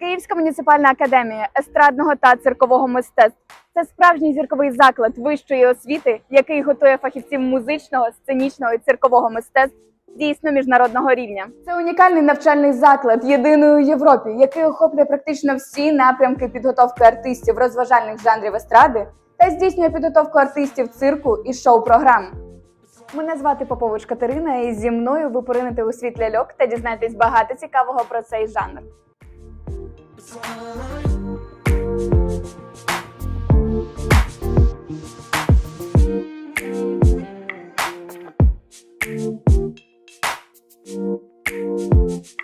Київська муніципальна академія естрадного та циркового мистецтв це справжній зірковий заклад вищої освіти, який готує фахівців музичного, сценічного і циркового мистецтв дійсно міжнародного рівня. Це унікальний навчальний заклад, єдиний у Європі, який охоплює практично всі напрямки підготовки артистів розважальних жанрів естради та здійснює підготовку артистів цирку і шоу-програм. Мене звати Попович Катерина, і зі мною ви поринете у світ ляльок та дізнаєтесь багато цікавого про цей жанр.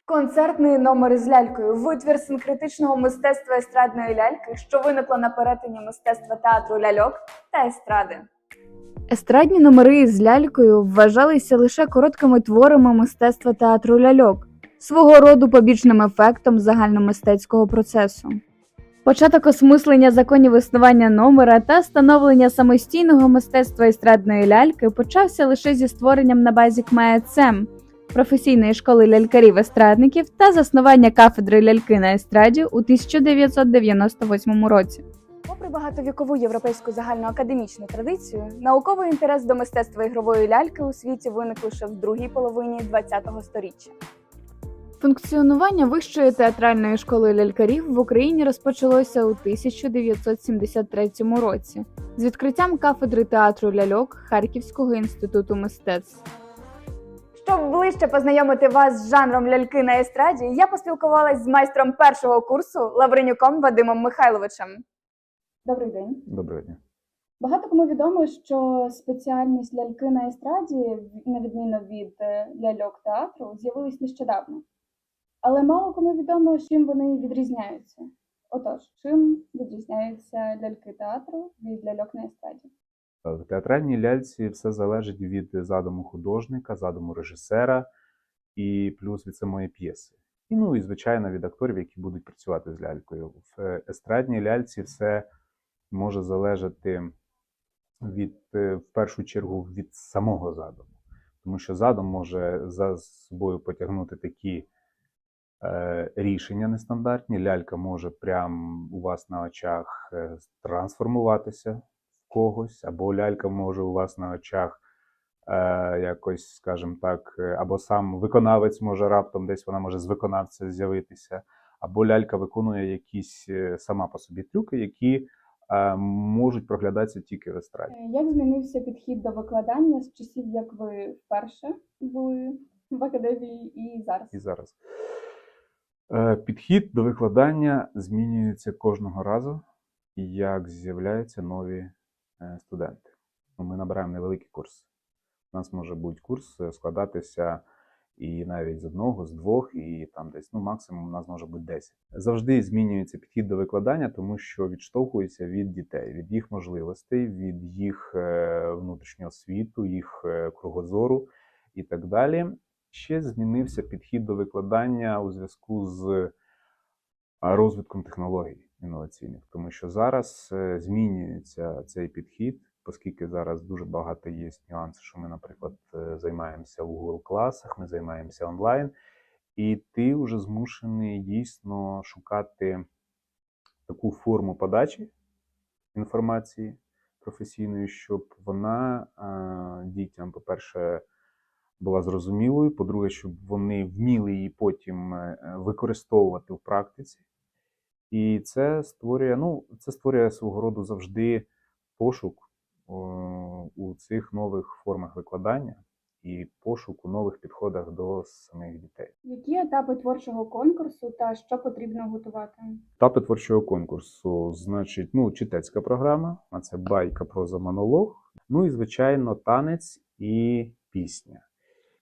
Концертний номер з лялькою витвір синкретичного мистецтва естрадної ляльки, що виникло на перетині мистецтва театру ляльок та естради. Естрадні номери з лялькою вважалися лише короткими творами мистецтва театру ляльок, свого роду побічним ефектом загальномистецького процесу. Початок осмислення законів існування номера та становлення самостійного мистецтва естрадної ляльки почався лише зі створенням на базі КМЕЦЕМ професійної школи лялькарів-естрадників та заснування кафедри ляльки на естраді у 1998 році. Попри багатовікову європейську загальноакадемічну традицію, науковий інтерес до мистецтва ігрової ляльки у світі виник лише в другій половині ХХ століття. Функціонування вищої театральної школи лялькарів в Україні розпочалося у 1973 році з відкриттям кафедри театру ляльок Харківського інституту мистецтв. Щоб ближче познайомити вас з жанром ляльки на естраді, я поспілкувалась з майстром першого курсу Лавренюком Вадимом Михайловичем. Добрий день. Доброго дня. Багато кому відомо, що спеціальність ляльки на естраді, на відміну від е, ляльок театру, з'явились нещодавно. Але мало кому відомо, чим вони відрізняються. Отож, чим відрізняються ляльки театру від ляльок на естраді? В театральній ляльці все залежить від задуму художника, задуму режисера і плюс від самої п'єси. І ну і звичайно від акторів, які будуть працювати з лялькою. В естрадній ляльці все може залежати від е, в першу чергу від самого задуму, тому що задум може за собою потягнути такі е, рішення нестандартні. Лялька може прямо у вас на очах е, трансформуватися в когось, або лялька може у вас на очах е, якось, скажімо так, е, або сам виконавець може раптом десь вона може з виконавця з'явитися, або лялька виконує якісь е, сама по собі трюки, які е, можуть проглядатися тільки в естраді. Е, Як змінився підхід до викладання з часів, як ви вперше були в академії і зараз? і зараз. Е, Підхід до викладання змінюється кожного разу, як з'являються нові е, студенти. Ну, Ми набираємо невеликий курс. У нас може бути курс е, складатися і навіть з одного, з двох, і там десь ну, максимум у нас може бути 10. Завжди змінюється підхід до викладання, тому що відштовхується від дітей, від їх можливостей, від їх внутрішнього світу, їх кругозору і так далі. Ще змінився підхід до викладання у зв'язку з розвитком технологій інноваційних, тому що зараз е, змінюється цей підхід, оскільки зараз дуже багато є нюансів, що ми, наприклад, е, займаємося в Google класах, ми займаємося онлайн, і ти вже змушений дійсно шукати таку форму подачі інформації професійної, щоб вона дітям, по-перше, була зрозумілою. По-друге, щоб вони вміли її потім е, використовувати в практиці. І це створює, ну, це створює свого роду завжди пошук у цих нових формах викладання і пошук у нових підходах до самих дітей. Які етапи творчого конкурсу та що потрібно готувати? Етапи творчого конкурсу, значить, ну, читацька програма, а це байка, проза, монолог. Ну і, звичайно, танець і пісня.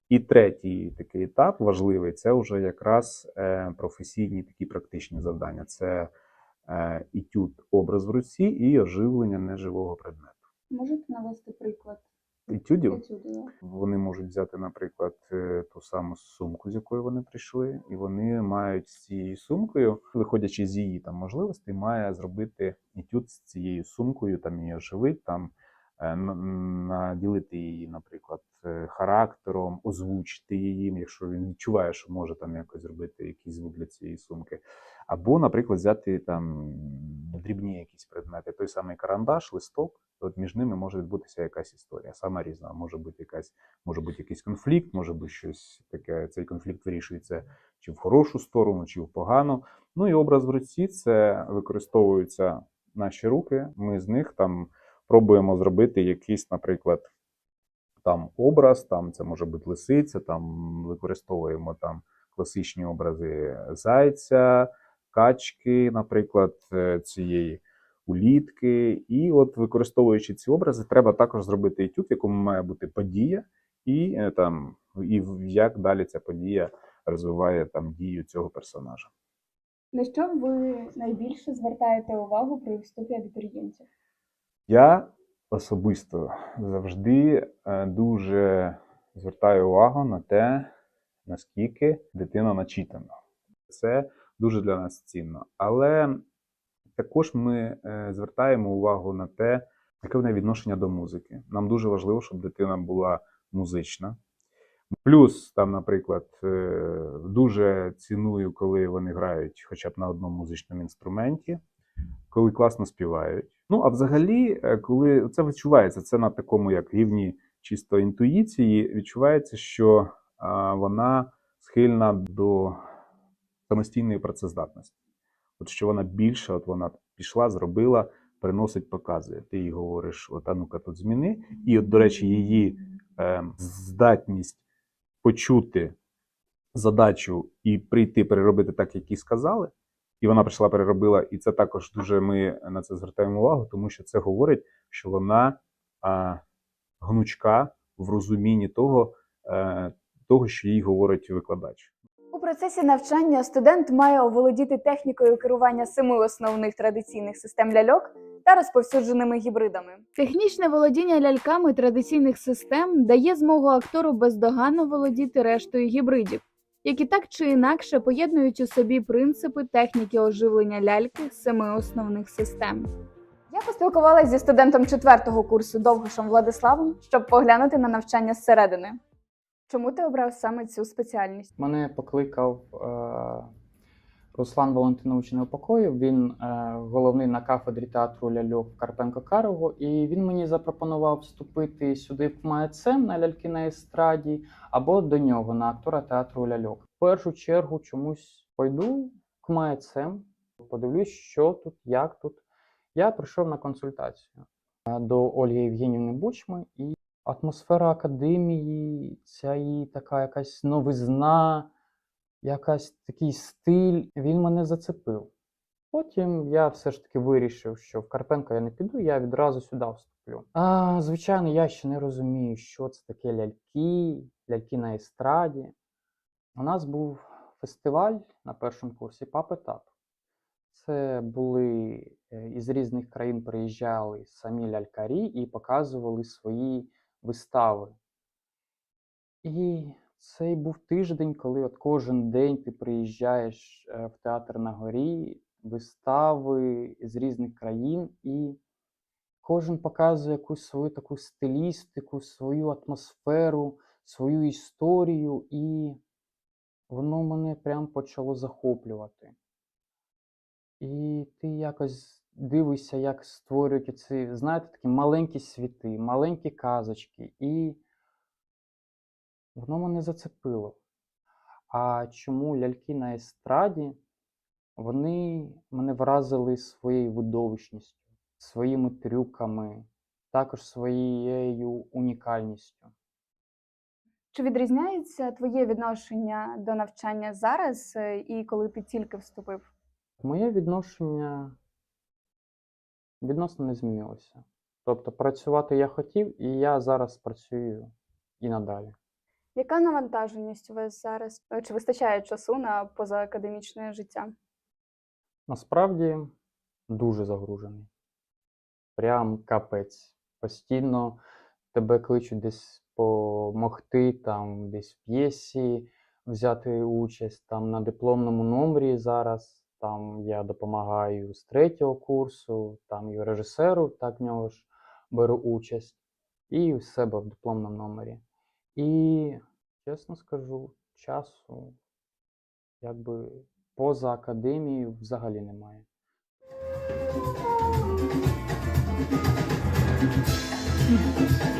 І третій такий етап важливий це вже якраз е, професійні такі практичні завдання. Це е, етюд образ в руці і оживлення неживого предмету. Можете навести приклад Етюдів вони можуть взяти, наприклад, е, ту саму сумку, з якою вони прийшли, і вони мають з цією сумкою, виходячи з її там можливостей, має зробити етюд з цією сумкою, там її оживить, там наділити її, наприклад, е, характером, озвучити її, якщо він відчуває, що може там якось зробити якийсь звук для цієї сумки. Або, наприклад, взяти там дрібні якісь предмети, той самий карандаш, листок, от між ними може відбутися якась історія, сама різна. Може бути якась, може бути якийсь конфлікт, може бути щось таке. Цей конфлікт вирішується чи в хорошу сторону, чи в погану. Ну і образ в руці це використовуються наші руки. Ми з них там пробуємо зробити якийсь, наприклад, там образ, там це може бути лисиця, там використовуємо там класичні образи зайця, качки, наприклад, е, цієї улітки. І от використовуючи ці образи, треба також зробити етюд, в якому має бути подія, і е, там і як далі ця подія розвиває там дію цього персонажа. На що ви найбільше звертаєте увагу при вступі абітурієнтів? Я особисто завжди е, дуже звертаю увагу на те, наскільки дитина начитана. Це дуже для нас цінно. Але також ми е, звертаємо увагу на те, яке в неї відношення до музики. Нам дуже важливо, щоб дитина була музична. Плюс, там, наприклад, е, дуже ціную, коли вони грають хоча б на одному музичному інструменті, коли класно співають. Ну, а взагалі, е, коли це відчувається, це на такому як рівні чисто інтуїції, відчувається, що вона схильна до самостійної працездатності. От що вона більше, от вона пішла, зробила, приносить, показує. Ти їй говориш, от а ну-ка тут зміни. І, от, до речі, її е, здатність почути задачу і прийти переробити так, як їй сказали. І вона прийшла, переробила, і це також дуже ми на це звертаємо увагу, тому що це говорить, що вона а, гнучка в розумінні того, е, того, що їй говорить викладач. У процесі навчання студент має оволодіти технікою керування семи основних традиційних систем ляльок та розповсюдженими гібридами. Технічне володіння ляльками традиційних систем дає змогу актору бездоганно володіти рештою гібридів, які так чи інакше поєднують у собі принципи техніки оживлення ляльки з семи основних систем. Я поспілкувалася зі студентом четвертого курсу Довгошем Владиславом, щоб поглянути на навчання зсередини. Чому ти обрав саме цю спеціальність? Мене покликав е, Руслан Валентинович Неупокоїв. Він е, головний на кафедрі театру ляльок в Карпенко Карого, і він мені запропонував вступити сюди в КМАЕЦЕМ на ляльки на естраді, або до нього на актора театру ляльок. В першу чергу чомусь пойду в КМАЕЦЕМ, подивлюсь, що тут, як тут. Я прийшов на консультацію е, до Ольги Євгенівни Бучми і атмосфера академії, ця її така якась новизна, якась такий стиль, він мене зацепив. Потім я все ж таки вирішив, що в Карпенко я не піду, я відразу сюди вступлю. А, звичайно, я ще не розумію, що це таке ляльки, ляльки на естраді. У нас був фестиваль на першому курсі Папи Тату. Це були е, із різних країн приїжджали самі лялькарі і показували свої вистави. І цей був тиждень, коли от кожен день ти приїжджаєш е, в театр на горі, вистави з різних країн, і кожен показує якусь свою таку стилістику, свою атмосферу, свою історію, і воно мене прям почало захоплювати. І ти якось дивишся, як створюють ці, знаєте, такі маленькі світи, маленькі казочки, і воно мене зацепило. А чому ляльки на естраді? Вони мене вразили своєю видовищністю, своїми трюками, також своєю унікальністю. Чи відрізняється твоє відношення до навчання зараз е, і коли ти тільки вступив? Моє відношення відносно не змінилося. Тобто працювати я хотів, і я зараз працюю і надалі. Яка навантаженість у вас зараз? Е, Чи вистачає часу на позаакадемічне життя? Насправді дуже загружений. Прям капець. Постійно тебе кличуть десь помогти, там, десь в п'єсі взяти участь там, на дипломному номері зараз. Там я допомагаю з третього курсу, там і режисеру, так в нього ж беру участь, і в себе в дипломному номері. І, чесно скажу, часу якби поза академією взагалі немає. Шановні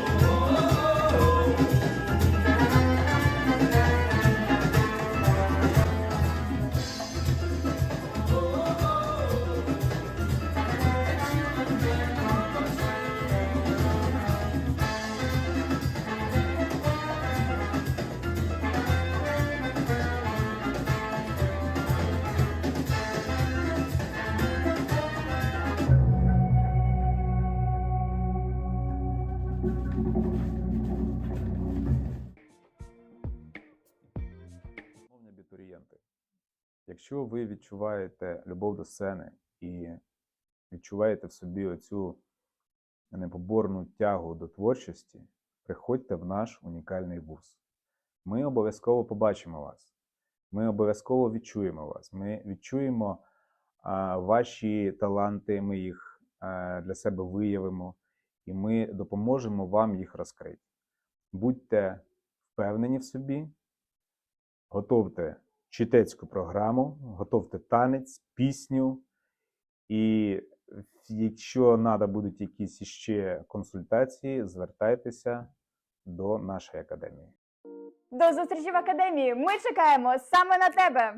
якщо ви відчуваєте любов до сцени і відчуваєте в собі оцю непоборну тягу до творчості, приходьте в наш унікальний вуз. Ми обов'язково побачимо вас. Ми обов'язково відчуємо вас. Ми відчуємо а, ваші таланти, ми їх а, для себе виявимо, і ми допоможемо вам їх розкрити. Будьте впевнені в собі, готовте читецьку програму, готовте танець, пісню. І якщо треба будуть якісь іще консультації, звертайтеся до нашої академії. До зустрічі в академії! Ми чекаємо саме на тебе!